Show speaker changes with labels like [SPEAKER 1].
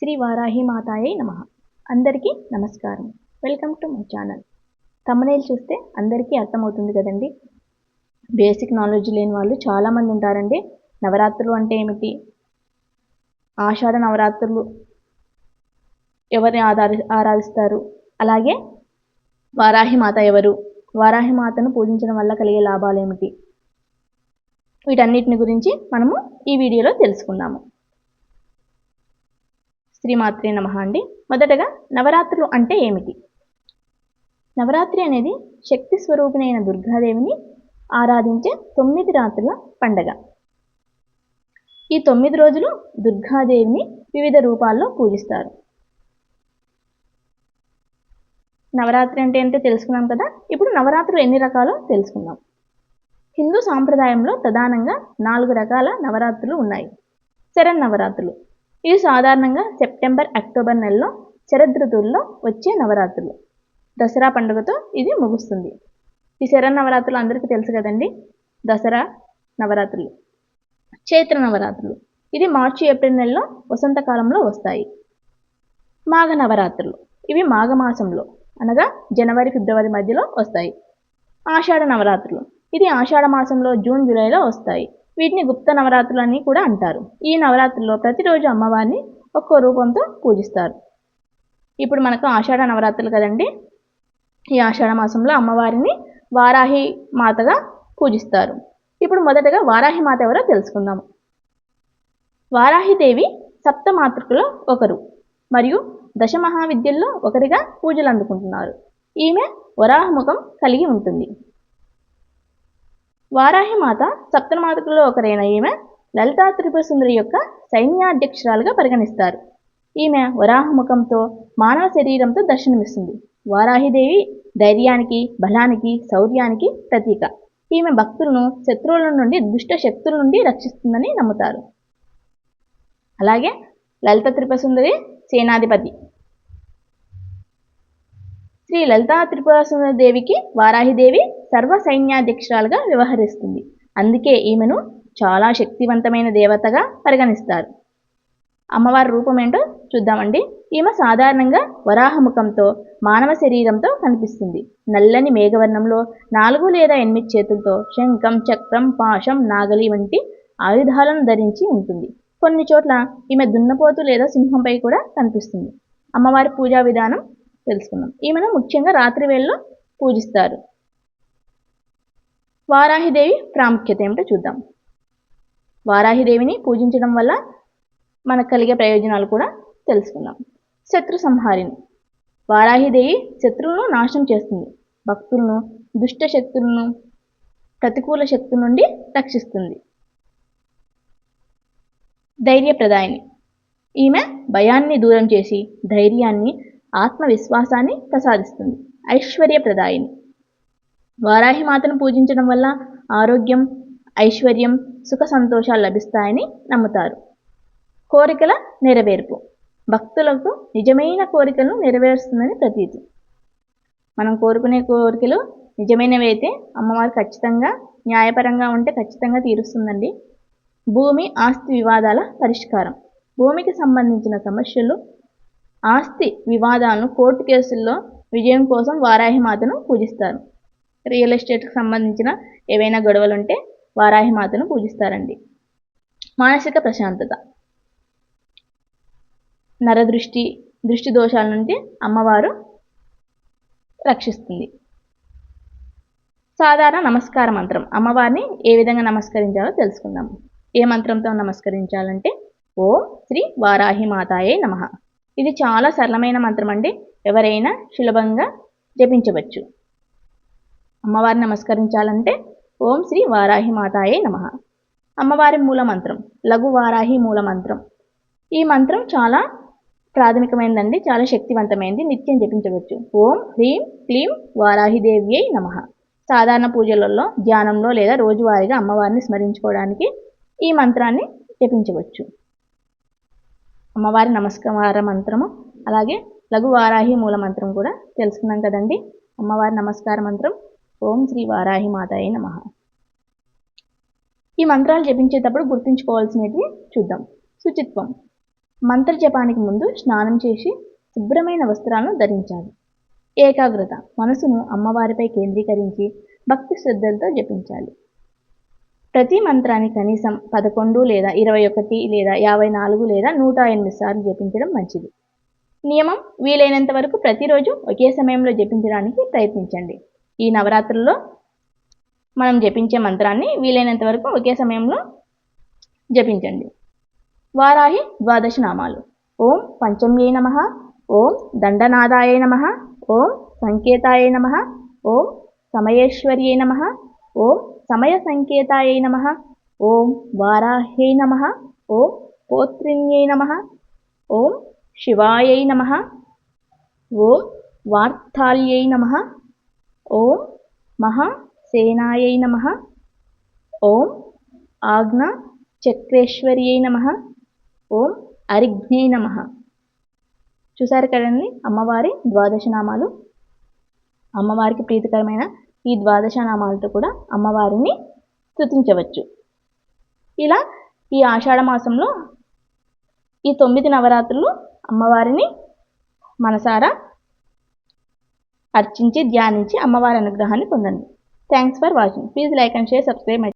[SPEAKER 1] శ్రీ వారాహి మాతాయే నమ. అందరికీ నమస్కారం. వెల్కమ్ టు మై ఛానల్ తమనేలు చూస్తే అందరికీ అర్థమవుతుంది కదండి. బేసిక్ నాలెడ్జ్ లేని వాళ్ళు చాలామంది ఉంటారండి. నవరాత్రులు అంటే ఏమిటి? ఆషాఢ నవరాత్రులు ఎవరిని ఆధారి ఆరాధిస్తారు? అలాగే వారాహి మాత ఎవరు? వారాహి మాతను పూజించడం వల్ల కలిగే లాభాలు ఏమిటి? వీటన్నిటిని గురించి మనము ఈ వీడియోలో తెలుసుకుందాము. శ్రీమాత్రే నమ అండి. మొదటగా నవరాత్రులు అంటే ఏమిటి? నవరాత్రి అనేది శక్తి స్వరూపిణైన దుర్గాదేవిని ఆరాధించే తొమ్మిది రాత్రుల పండగ. ఈ తొమ్మిది రోజులు దుర్గాదేవిని వివిధ రూపాల్లో పూజిస్తారు. నవరాత్రి అంటే ఏంటో తెలుసుకున్నాం కదా? ఇప్పుడు నవరాత్రులు ఎన్ని రకాలో తెలుసుకుందాం. హిందూ సాంప్రదాయంలో ప్రధానంగా నాలుగు రకాల నవరాత్రులు ఉన్నాయి. శరణ్ నవరాత్రులు ఇవి సాధారణంగా సెప్టెంబర్ అక్టోబర్ నెలలో శరదృతువుల్లో వచ్చే నవరాత్రులు. దసరా పండుగతో ఇది ముగుస్తుంది. ఈ శర నవరాత్రులు అందరికీ తెలుసు కదండి? దసరా నవరాత్రులు చైత్ర నవరాత్రులు. ఇది మార్చి ఏప్రిల్ నెలలో వసంతకాలంలో వస్తాయి. మాఘ నవరాత్రులు ఇవి మాఘమాసంలో అనగా జనవరి ఫిబ్రవరి మధ్యలో వస్తాయి. ఆషాఢ నవరాత్రులు ఇది ఆషాఢ మాసంలో జూన్ జూలైలో వస్తాయి. వీటిని గుప్త నవరాత్రులు అని కూడా అంటారు. ఈ నవరాత్రుల్లో ప్రతిరోజు అమ్మవారిని ఒక్కో రూపంతో పూజిస్తారు. ఇప్పుడు మనకు ఆషాఢ నవరాత్రులు కదండి. ఈ ఆషాఢ మాసంలో అమ్మవారిని వారాహి మాతగా పూజిస్తారు. ఇప్పుడు మొదటగా వారాహి మాత ఎవరో తెలుసుకుందాము వారాహిదేవి సప్త మాతృకలో ఒకరు మరియు దశ మహావిద్యల్లో ఒకరిగా పూజలు అందుకుంటున్నారు. ఈమె వరాహముఖం కలిగి ఉంటుంది. వారాహి మాత సప్తమాతకులలో ఒకరైన ఈమె లలితా త్రిపురసుందరి యొక్క సైన్యాధ్యక్షురాలుగా పరిగణిస్తారు. ఈమె వరాహముఖంతో మానవ శరీరంతో దర్శనమిస్తుంది. వారాహిదేవి ధైర్యానికి బలానికి శౌర్యానికి ప్రతీక. ఈమె భక్తులను శత్రువుల నుండి దుష్ట శక్తుల నుండి రక్షిస్తుందని నమ్ముతారు. అలాగే లలిత త్రిపసుందరి సేనాధిపతి. శ్రీ లలితా త్రిపుర దేవికి వారాహిదేవి సర్వ సైన్యాధ్యక్షురాలుగా వ్యవహరిస్తుంది. అందుకే ఈమెను చాలా శక్తివంతమైన దేవతగా పరిగణిస్తారు. అమ్మవారి రూపం ఏంటో చూద్దామండి. ఈమె సాధారణంగా వరాహముఖంతో మానవ శరీరంతో కనిపిస్తుంది. నల్లని మేఘవర్ణంలో నాలుగు లేదా ఎనిమిది చేతులతో శంఖం చక్రం పాశం నాగలి వంటి ఆయుధాలను ధరించి ఉంటుంది. కొన్ని చోట్ల ఈమె దున్నపోతు లేదా సింహంపై కూడా కనిపిస్తుంది. అమ్మవారి పూజా విధానం తెలుసుకుందాం. ఈమెను ముఖ్యంగా రాత్రి వేళలో పూజిస్తారు. వారాహిదేవి ప్రాముఖ్యత ఏమిటో చూద్దాం. వారాహిదేవిని పూజించడం వల్ల మనకు కలిగే ప్రయోజనాలు కూడా తెలుసుకుందాం. శత్రు సంహారిణి. వారాహిదేవి శత్రువులను నాశనం చేస్తుంది. భక్తులను దుష్ట శక్తులను ప్రతికూల శక్తి నుండి రక్షిస్తుంది. ధైర్యప్రదాయిని. ఈమె భయాన్ని దూరం చేసి ధైర్యాన్ని ఆత్మవిశ్వాసాన్ని ప్రసాదిస్తుంది. ఐశ్వర్యప్రదాయిని. వారాహి మాతను పూజించడం వల్ల ఆరోగ్యం ఐశ్వర్యం సుఖ సంతోషాలు లభిస్తాయని నమ్ముతారు. కోరికల నెరవేర్పు. భక్తులకు నిజమైన కోరికలను నెరవేరుస్తుందని ప్రతీతి. మనం కోరుకునే కోరికలు నిజమైనవి అయితే అమ్మవారు ఖచ్చితంగా న్యాయపరంగా ఉంటే ఖచ్చితంగా తీరుస్తుందండి. భూమి ఆస్తి వివాదాల పరిష్కారం. భూమికి సంబంధించిన సమస్యలు ఆస్తి వివాదాలను కోర్టు కేసుల్లో విజయం కోసం వారాహి మాతను పూజిస్తారు. రియల్ ఎస్టేట్కి సంబంధించిన ఏవైనా గొడవలుంటే వారాహిమాతను వారాహి మాతను పూజిస్తారండి. మానసిక ప్రశాంతత. నరదృష్టి దృష్టి దోషాల నుండి అమ్మవారు రక్షిస్తుంది. సాధారణ నమస్కార మంత్రం. అమ్మవారిని ఏ విధంగా నమస్కరించాలో తెలుసుకుందాము ఏ మంత్రంతో నమస్కరించాలంటే ఓం శ్రీ వారాహి మాతాయే నమ. ఇది చాలా సరళమైన మంత్రం అండి. ఎవరైనా సులభంగా జపించవచ్చు. అమ్మవారిని నమస్కరించాలంటే ఓం శ్రీ వారాహి మాతాయే నమ. అమ్మవారి మూల మంత్రం లఘు వారాహి మూల మంత్రం. ఈ మంత్రం చాలా ప్రాథమికమైనదండి చాలా శక్తివంతమైనది నిత్యం జపించవచ్చు. ఓం హ్రీం క్లీం వారాహిదేవ్యై నమ. సాధారణ పూజలలో ధ్యానంలో లేదా రోజువారీగా అమ్మవారిని స్మరించుకోవడానికి ఈ మంత్రాన్ని జపించవచ్చు. అమ్మవారి నమస్కార మంత్రము అలాగే లఘు వారాహి మూల మంత్రం కూడా తెలుసుకున్నాం కదండి. అమ్మవారి నమస్కార మంత్రం ఓం శ్రీ వారాహి మాతాయ నమ. ఈ మంత్రాలు జపించేటప్పుడు గుర్తుంచుకోవాల్సినవి చూద్దాం. శుచిత్వం. మంత్ర జపానికి ముందు స్నానం చేసి శుభ్రమైన వస్త్రాలను ధరించాలి. ఏకాగ్రత. మనసును అమ్మవారిపై కేంద్రీకరించి భక్తి శ్రద్ధలతో జపించాలి. ప్రతి మంత్రాన్ని కనీసం పదకొండు లేదా ఇరవై ఒకటి లేదా యాభై నాలుగు లేదా నూట ఎనిమిది సార్లు జపించడం మంచిది. నియమం వీలైనంత వరకు ప్రతిరోజు ఒకే సమయంలో జపించడానికి ప్రయత్నించండి. ఈ నవరాత్రుల్లో మనం జపించే మంత్రాన్ని వీలైనంత వరకు ఒకే సమయంలో జపించండి. వారాహి ద్వాదశ నామాలు. ఓం పంచమ్యై నమ. ఓం దండనాదాయ నమ. ఓం సంకేతాయ నమ. ఓం సమయేశ్వర్యై నమ. ఓం సమయ సంకేతాయ నమ. ఓం వారాహ్యై నమ. ఓం పోత్రిణ్యై నమ. ఓం శివాయై నమ. ఓం వార్తాల్యై నమ. ఓం మహాసేనాయై నమ. ఓం ఆజ్ఞా చక్రేశ్వర్యై నమ. ఓం అరిఘ్నై నమ. చూసారు కదండి అమ్మవారి ద్వాదశ నామాలు అమ్మవారికి ప్రీతికరమైన ఈ ద్వాదశ నామాలతో కూడా అమ్మవారిని స్థుతించవచ్చు ఇలా ఈ ఆషాఢ మాసంలో ఈ తొమ్మిది నవరాత్రులు అమ్మవారిని మనసారా అర్చించి ధ్యానించి అమ్మవారి అనుగ్రహాన్ని పొందండి. Thanks for watching please like and share subscribe